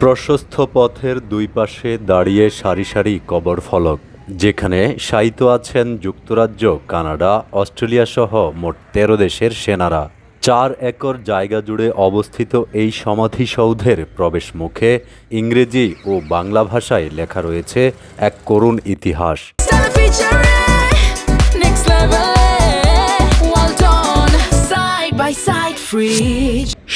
প্রশস্ত পথের দুই পাশে দাঁড়িয়ে সারি সারি কবর ফলক যেখানে শায়িত আছেন যুক্তরাজ্য কানাডা অস্ট্রেলিয়া সহ মোট তেরো দেশের সেনারা চার একর জায়গা জুড়ে অবস্থিত এই সমাধিসৌধের প্রবেশ মুখে ইংরেজি ও বাংলা ভাষায় লেখা রয়েছে এক করুণ ইতিহাস next level. Well done, side by side.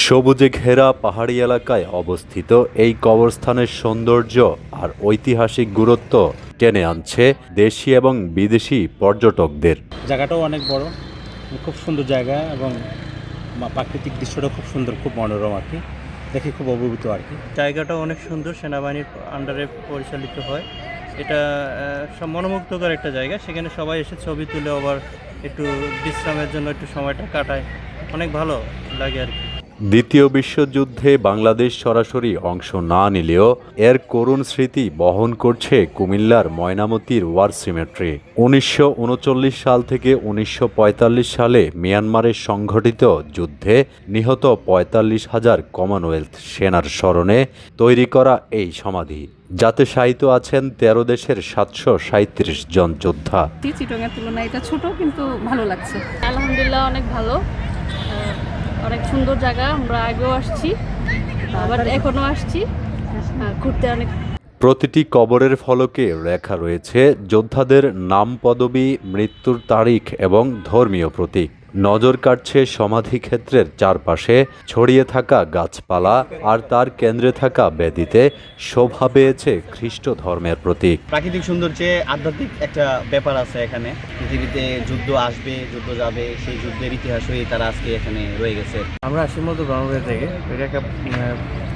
সবুজে ঘেরা পাহাড়ি এলাকায় অবস্থিত এই কবরস্থানের সৌন্দর্য আর ঐতিহাসিক গুরুত্ব টেনে আনছে দেশি এবং বিদেশি পর্যটকদের। জায়গাটাও অনেক বড় খুব সুন্দর জায়গা এবং প্রাকৃতিক দৃশ্যটা খুব সুন্দর খুব মনোরম আর কি। দেখে খুব অভিভূত আর কি। জায়গাটা অনেক সুন্দর সেনাবাহিনীর আন্ডারে পরিচালিত হয়। এটা সব মনোমুগ্ধকর একটা জায়গা সেখানে সবাই এসে ছবি তুলে আবার একটু বিশ্রামের জন্য একটু সময়টা কাটায়। অনেক ভালো লাগে আর কি। দ্বিতীয় বিশ্বযুদ্ধে বাংলাদেশ সরাসরি অংশ না নিলেও এর করুণ স্মৃতি বহন করছে কুমিল্লার ময়নামতির ওয়ার সিমেট্রি। উনিশশো উনচল্লিশ সাল থেকে উনিশশো পঁয়তাল্লিশ সালে মিয়ানমারের সংঘটিত যুদ্ধে নিহত পঁয়তাল্লিশ হাজার কমনওয়েলথ সেনার স্মরণে তৈরি করা এই সমাধি। যাতে শায়িত আছেন তেরো দেশের সাতশো সাঁত্রিশ জন যোদ্ধা। চিটংয়ের তুলনায় এটা ছোট কিন্তু ভালো লাগছে। আলহামদুলিল্লাহ অনেক ভালো। অনেক সুন্দর জায়গা, আমরা আগেও আসছি, আবার এখনও আসছি ঘুরতে অনেক প্রতিটি কবরের ফলকে লেখা রয়েছে, যোদ্ধাদের নাম পদবি, মৃত্যুর তারিখ এবং ধর্মীয় প্রতীক। নজর কাটছে সমাধি ক্ষেত্রের চারপাশে ছড়িয়ে থাকা গাছপালা আর তার কেন্দ্রে থাকা বেদিতে শোভা পেয়েছে খ্রিস্ট ধর্মের প্রতীক। প্রাকৃতিক সৌন্দর্যে আধ্যাত্মিক একটা ব্যাপার আছে এখানে। পৃথিবীতে যুদ্ধ আসবে যুদ্ধ যাবে সেই যুদ্ধের ইতিহাস হয়ে তারা আজকে এখানে রয়ে গেছে। আমরা আসি মূলত ব্রহ্মপুর থেকে। এটা একটা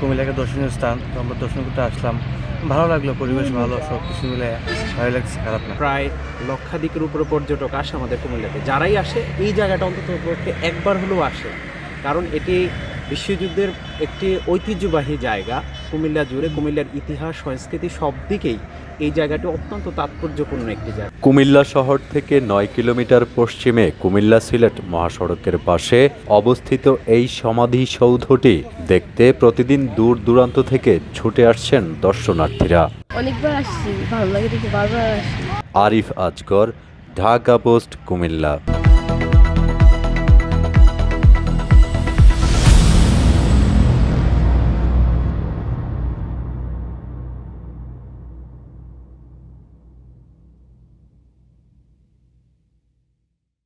কুমিল্লা একটা দর্শনীয় স্থান। তো আমরা দর্শন করতে আসলাম। ভালো লাগল, পরিবেশ ভালো সব কিছু মিলে ভালো লাগছে, খারাপ না। প্রায় লক্ষাধিকের উপরে পর্যটক আসে আমাদের কুমিল্লাতে। যারাই আসে, এই জায়গাটা অন্তত পক্ষে একবার হলেও আসে। কারণ এটি বিশ্বযুদ্ধের একটি ঐতিহ্যবাহী জায়গা। কুমিল্লা জুড়ে কুমিল্লার ইতিহাস সংস্কৃতি সব দিকেই এই জায়গাটি অত্যন্ত তাৎপর্যপূর্ণ একটি জায়গা। কুমিল্লা শহর থেকে নয় কিলোমিটার পশ্চিমে কুমিল্লা সিলেট মহাসড়কের পাশে অবস্থিত এই সমাধিসৌধটি দেখতে প্রতিদিন দূর দূরান্ত থেকে ছুটে আসছেন দর্শনার্থীরা। অনেকবার আসছি ভালো লাগে দেখে বারবার আসছি। আরিফ আজগর ঢাকা পোস্ট কুমিল্লা।